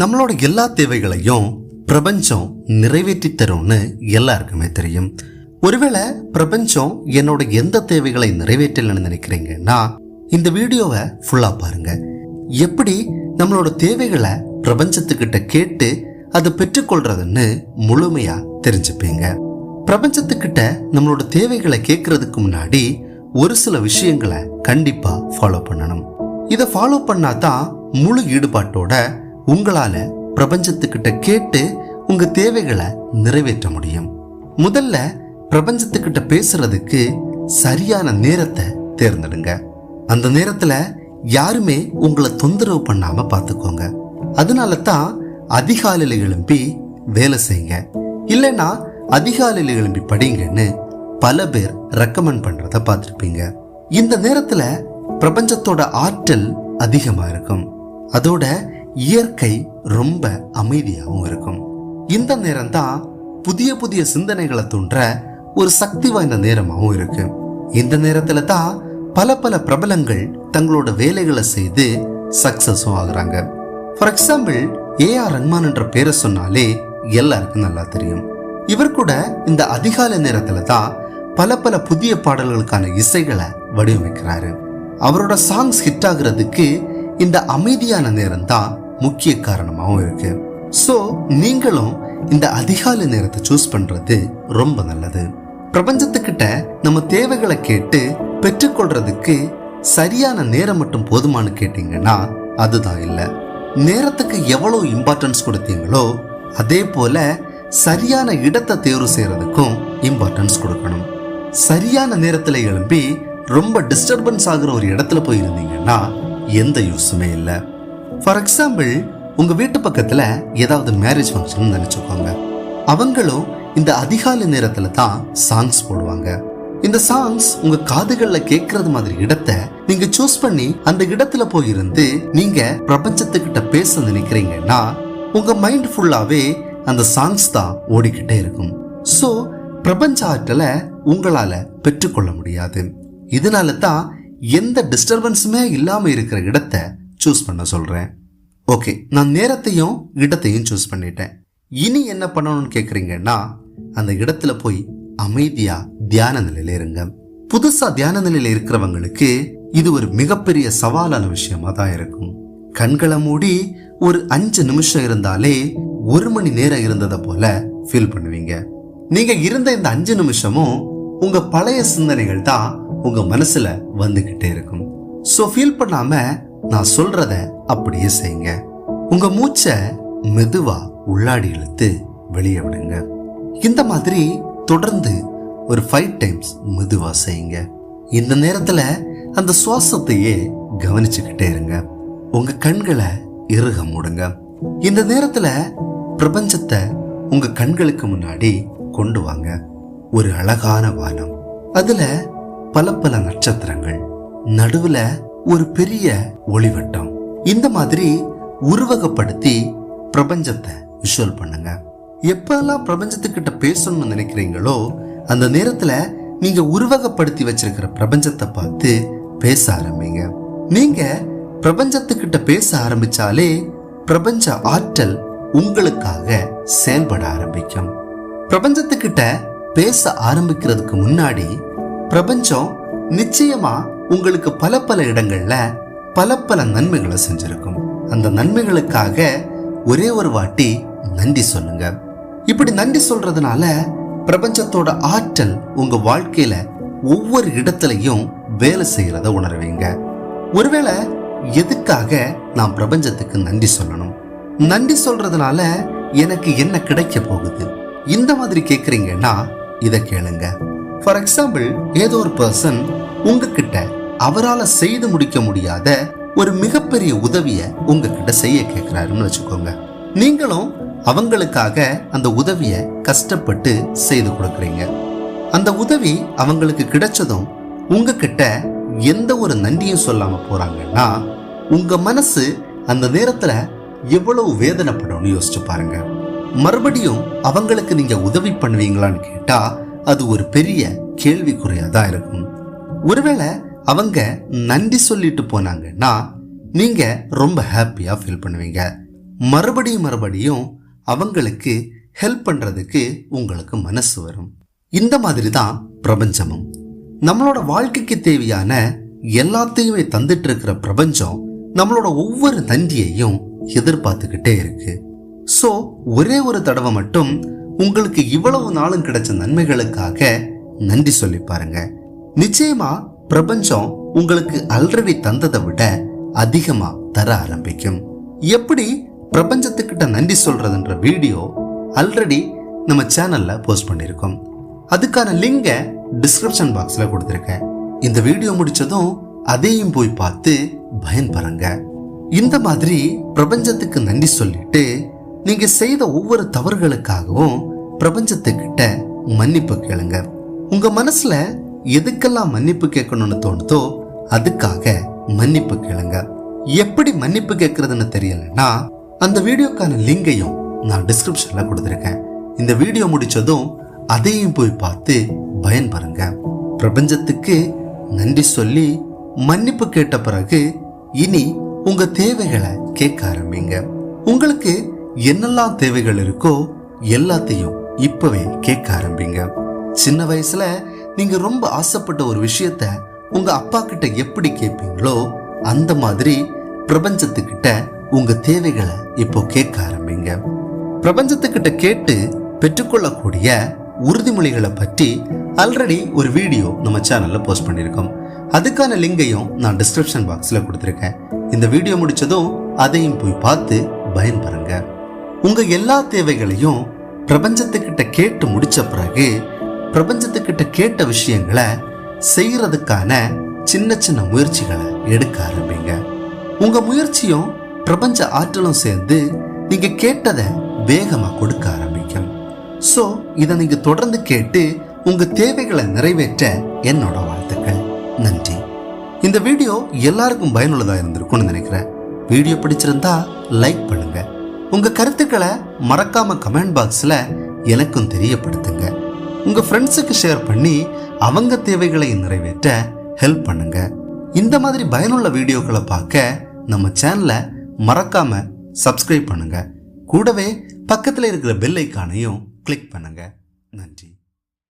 நம்மளோட எல்லா தேவைகளையும் பிரபஞ்சம் நிறைவேற்றி தரும்னு எல்லாருக்குமே தெரியும். ஒருவேளை பிரபஞ்சம் என்னோட எந்த தேவைகளை நிறைவேற்றலன்னு நினைக்கிறீங்கன்னா இந்த வீடியோவை ஃபுல்லா பாருங்க. எப்படி நம்மளோட தேவைகளை பிரபஞ்சத்துக்கிட்ட கேட்டு அதை பெற்றுக்கொள்றதுன்னு முழுமையா தெரிஞ்சுப்பீங்க. பிரபஞ்சத்துக்கிட்ட நம்மளோட தேவைகளை கேட்கறதுக்கு முன்னாடி ஒரு சில விஷயங்களை கண்டிப்பா ஃபாலோ பண்ணணும். இதை ஃபாலோ பண்ணாதான் முழு ஈடுபாட்டோட உங்களால பிரபஞ்சத்துக்கிட்ட கேட்டு உங்க தேவைகளை நிறைவேற்ற முடியும். முதல்ல பிரபஞ்சத்துக்கிட்ட பேசுறதுக்கு சரியான நேரத்தை தேர்ந்தெடுங்க. அந்த நேரத்துல யாருமே உங்களை தொந்தரவு பண்ணாம பார்த்துக்கோங்க அதனால தான் அதிகாலையில் எழும்பி வேலை செய்யுங்க. இல்லைன்னா அதிகாலையில் எழும்பி படிங்கன்னு பல பேர் ரெக்கமெண்ட் பண்றத பார்த்துருப்பீங்க இந்த நேரத்துல பிரபஞ்சத்தோட ஆற்றல் அதிகமா இருக்கும். அதோட இயற்கை ரொம்ப அமைதியாகவும் இருக்கும். இந்த நேரம் தான் புதிய புதிய சிந்தனைகளை தூண்டுற ஒரு சக்தி வாய்ந்த நேரமாகவும் இருக்கு. இந்த நேரத்துல தான் பல பல பிரபலங்கள் தங்களோட வேலைகளை செய்து சக்சஸும் ஆகுறாங்க. For example A R Rahman என்ற பேரை சொன்னாலே எல்லாருக்கும் நல்லா தெரியும். இவர் கூட இந்த அதிகாலை நேரத்துல தான் பல பல புதிய பாடல்களுக்கான இசைகளை வடிவமைக்கிறாரு. அவரோட சாங்ஸ் ஹிட் ஆகுறதுக்கு இந்த அமைதியான நேரம் தான் முக்கிய காரணமாகவும் இருக்கு. ஸோ நீங்களும் இந்த அதிகாலை நேரத்தை சூஸ் பண்றது ரொம்ப நல்லது. பிரபஞ்சத்துக்கிட்ட நம்ம தேவைகளை கேட்டு பெற்றுக்கொள்றதுக்கு சரியான நேரம் மட்டும் போதுமானு கேட்டீங்கன்னா அதுதான் இல்லை. நேரத்துக்கு எவ்வளோ இம்பார்ட்டன்ஸ் கொடுத்தீங்களோ அதே போல சரியான இடத்தை தேர்வு செய்யறதுக்கும் இம்பார்ட்டன்ஸ் கொடுக்கணும். சரியான நேரத்தில் எழும்பி ரொம்ப டிஸ்டர்பன்ஸ் ஆகிற ஒரு இடத்துல போய் இருந்தீங்கன்னா எந்த யூஸுமே இல்லை. ஃபார் எக்ஸாம்பிள் உங்க வீட்டு பக்கத்துல ஏதாவது மேரேஜ் ஃபங்க்ஷன் நினச்சிக்கோங்க. அவங்களும் இந்த அதிகாலை நேரத்துல தான் சாங்ஸ் போடுவாங்க. இந்த சாங்ஸ் உங்க காதுகள்ல கேட்கறது மாதிரி இடத்தை நீங்க சூஸ் பண்ணி அந்த இடத்துல போயிருந்து நீங்க பிரபஞ்சத்துக்கிட்ட பேச நினைக்கிறீங்கன்னா உங்க மைண்ட் ஃபுல்லாவே அந்த சாங்ஸ் தான் ஓடிக்கிட்டே இருக்கும். சோ பிரபஞ்ச ஆற்றலை உங்களால பெற்றுக்கொள்ள முடியாது. இதனால தான் எந்த டிஸ்டர்பன்ஸுமே இல்லாம இருக்கிற இடத்தை சூஸ் பண்ண சொல்கிறேன் ஓகே நான் நேரத்தையும் இடத்தையும் சூஸ் பண்ணிட்டேன். இனி என்ன பண்ணணும்னு கேட்குறீங்கன்னா அந்த இடத்துல போய் அமைதியாக தியான நிலையில் இருங்க. புதுசாக தியான நிலையில் இருக்கிறவங்களுக்கு இது ஒரு மிகப்பெரிய சவாலான விஷயமா தான் இருக்கும். கண்களை மூடி ஒரு அஞ்சு நிமிஷம் இருந்தாலே ஒரு மணி நேரம் இருந்ததை போல ஃபீல் பண்ணுவீங்க. நீங்க இருந்த இந்த அஞ்சு நிமிஷமும் உங்க பழைய சிந்தனைகள் தான் உங்க மனசுல வந்துகிட்டே இருக்கும். ஸோ ஃபீல் பண்ணாம நான் சொல்றத அப்படியே செய்யுங்க. உங்க மூச்சை மெதுவா உள்ளாடி இழுத்து வெளியே விடுங்க. இந்த மாதிரி தொடர்ந்து ஒரு ஃபைவ் டைம்ஸ் மெதுவா செய்யுங்க. இந்த நேரத்துல அந்த சுவாசத்தையே கவனிச்சுக்கிட்டே இருங்க. உங்க கண்களை இறுக மூடுங்க. இந்த நேரத்துல பிரபஞ்சத்தை உங்க கண்களுக்கு முன்னாடி கொண்டு வாங்க. ஒரு அழகான வானம். அதுல பல பல நட்சத்திரங்கள். நடுவுல ஒரு பெரிய ஒளிவட்டம். இந்த மாதிரி உருவகப்படுத்தி பிரபஞ்சத்தை விஷுவல் பண்ணுங்க. எப்பெல்லாம் பிரபஞ்சத்துக்கிட்ட பேசணும்னு நினைக்கிறீங்களோ அந்த நேரத்துல நீங்க உருவகப்படுத்தி வச்சிருக்கிற பிரபஞ்சத்தை பார்த்து பேச ஆரம்பிங்க. நீங்க பிரபஞ்சத்துக்கிட்ட பேச ஆரம்பிச்சாலே பிரபஞ்ச ஆற்றல் உங்களுக்காக செயல்பட ஆரம்பிக்கும். பிரபஞ்சத்துக்கிட்ட பேச ஆரம்பிக்கிறதுக்கு முன்னாடி பிரபஞ்சம் நிச்சயமா உங்களுக்கு பல பல இடங்கள்ல பல பல நன்மைகளை செஞ்சிருக்கும். அந்த நன்மைகளுக்காக ஒரே ஒரு வாட்டி நன்றி சொல்லுங்க. இப்படி நன்றி சொல்றதுனால பிரபஞ்சத்தோட ஆற்றல் உங்க வாழ்க்கையில ஒவ்வொரு இடத்துலயும் வேலை செய்யறத உணர்வீங்க. ஒருவேளை எதுக்காக நான் பிரபஞ்சத்துக்கு நன்றி சொல்லணும்? நன்றி சொல்றதுனால எனக்கு என்ன கிடைக்க போகுது? இந்த மாதிரி கேக்குறீங்கன்னா இதை கேளுங்க. ஃபார் எக்ஸாம்பிள் ஏதோ ஒரு பர்சன் உங்ககிட்ட அவரால் செய்து முடிக்க முடியாத ஒரு மிகப்பெரிய உதவியை உங்ககிட்ட செய்ய கேட்குறாருன்னு வச்சுக்கோங்க. நீங்களும் அவங்களுக்காக அந்த உதவியை கஷ்டப்பட்டு செய்து கொடுக்குறீங்க. அந்த உதவி அவங்களுக்கு கிடைச்சதும் உங்ககிட்ட எந்த ஒரு நன்றியும் சொல்லாமல் போகிறாங்கன்னா உங்கள் மனசு அந்த நேரத்தில் எவ்வளவு வேதனைப்படும்னு யோசிச்சு பாருங்க. மறுபடியும் அவங்களுக்கு நீங்கள் உதவி பண்ணுவீங்களான்னு கேட்டால் அது ஒரு பெரிய கேள்விக்குறையாக தான் இருக்கும். ஒருவேளை அவங்க நன்றி சொல்லிட்டு போனாங்கன்னா நீங்க ரொம்ப ஹாப்பியா ஃபீல் பண்ணுவீங்க. மறுபடியும் மறுபடியும் அவங்களுக்கு ஹெல்ப் பண்றதுக்கு உங்களுக்கு மனசு வரும். இந்த மாதிரி தான் பிரபஞ்சமும். நம்மளோட வாழ்க்கைக்கு தேவையான எல்லாத்தையுமே தந்துட்டு இருக்கிற பிரபஞ்சம் நம்மளோட ஒவ்வொரு நன்றியையும் எதிர்பார்த்துக்கிட்டே இருக்கு. ஸோ ஒரே ஒரு தடவை மட்டும் உங்களுக்கு இவ்வளவு நாளும் கிடைச்ச நன்மைகளுக்காக நன்றி சொல்லி பாருங்கள் நிச்சயமா பிரபஞ்சம் உங்களுக்கு ஆல்ரெடி தந்ததை விட அதிகமா தர ஆரம்பிக்கும். எப்படி பிரபஞ்சத்துக்கிட்ட நன்றி சொல்றதுன்ற வீடியோ ஆல்ரெடி நம்ம சேனல்ல போஸ்ட் பண்ணியிருக்கோம் அதுக்கான லிங்கை டிஸ்கிரிப்ஷன் பாக்ஸ்ல கொடுத்துருக்கேன். இந்த வீடியோ முடிச்சதும் அதையும் போய் பார்த்து பயன்பெறுங்க. இந்த மாதிரி பிரபஞ்சத்துக்கு நன்றி சொல்லிட்டு நீங்க செய்த ஒவ்வொரு தவறுகளுக்காகவும் பிரபஞ்சத்துக்கிட்ட மன்னிப்பு கேளுங்க. உங்க மனசுல எதுக்கெல்லாம் மன்னிப்பு கேட்கணும்னு தோணுதோ அதுக்காக மன்னிப்பு கேளுங்க. எப்படி மன்னிப்பு கேட்கறதுன்னு தெரியலன்னா அந்த வீடியோக்கான லிங்கையும் நான் டிஸ்கிரிப்ஷன்ல கொடுத்துருக்கேன். இந்த வீடியோ முடிச்சதும் அதையும் போய் பார்த்து பயன்பெறுங்க. பிரபஞ்சத்துக்கு நன்றி சொல்லி மன்னிப்பு கேட்ட பிறகு இனி உங்க தேவைகளை கேட்க ஆரம்பிங்க. உங்களுக்கு என்னெல்லாம் தேவைகள் இருக்கோ எல்லாத்தையும் இப்பவே கேட்க ஆரம்பிங்க. சின்ன வயசுல நீங்க ரொம்ப ஆசைப்பட்ட ஒரு விஷயத்த உங்க அப்பா கிட்ட எப்படி கேட்பீங்களோ அந்த மாதிரி பிரபஞ்சத்துக்கிட்ட உங்க தேவைகளை இப்போ கேட்க ஆரம்பிங்க. பிரபஞ்சத்துக்கிட்ட கேட்டு பெற்றுக்கொள்ளக்கூடிய உறுதிமொழிகளை பற்றி ஆல்ரெடி ஒரு வீடியோ நம்ம சேனல்ல போஸ்ட் பண்ணியிருக்கோம். அதுக்கான லிங்கையும் நான் டிஸ்கிரிப்ஷன் பாக்ஸ்ல கொடுத்துருக்கேன். இந்த வீடியோ முடிச்சதும் அதையும் போய் பார்த்து பயன்பெறுங்க. உங்க எல்லா தேவைகளையும் பிரபஞ்சத்துக்கிட்ட கேட்டு முடிச்ச பிறகு பிரபஞ்சத்துக்கிட்ட கேட்ட விஷயங்களை செய்யறதுக்கான சின்ன சின்ன முயற்சிகளை எடுக்க ஆரம்பிங்க. உங்க முயற்சியும் பிரபஞ்ச ஆற்றலும் சேர்ந்து நீங்க கேட்டதை வேகமா கொடுக்க ஆரம்பிக்கும். ஸோ இதை நீங்க தொடர்ந்து கேட்டு உங்க தேவைகளை நிறைவேற்ற என்னோட வாழ்த்துக்கள். நன்றி. இந்த வீடியோ எல்லாருக்கும் பயனுள்ளதாக இருந்திருக்கும்னு நினைக்கிறேன். வீடியோ பிடிச்சிருந்தா லைக் பண்ணுங்க. உங்க கருத்துக்களை மறக்காம கமெண்ட் பாக்ஸில் எனக்கும் தெரியப்படுத்துங்க. உங்க ஃப்ரெண்ட்ஸுக்கு ஷேர் பண்ணி அவங்க தேவைகளை நிறைவேற்ற ஹெல்ப் பண்ணுங்க. இந்த மாதிரி பயனுள்ள வீடியோக்களை பார்க்க நம்ம சேனலை மறக்காம சப்ஸ்கிரைப் பண்ணுங்க. கூடவே பக்கத்தில் இருக்கிற பெல் ஐக்கானையும் கிளிக் பண்ணுங்க. நன்றி.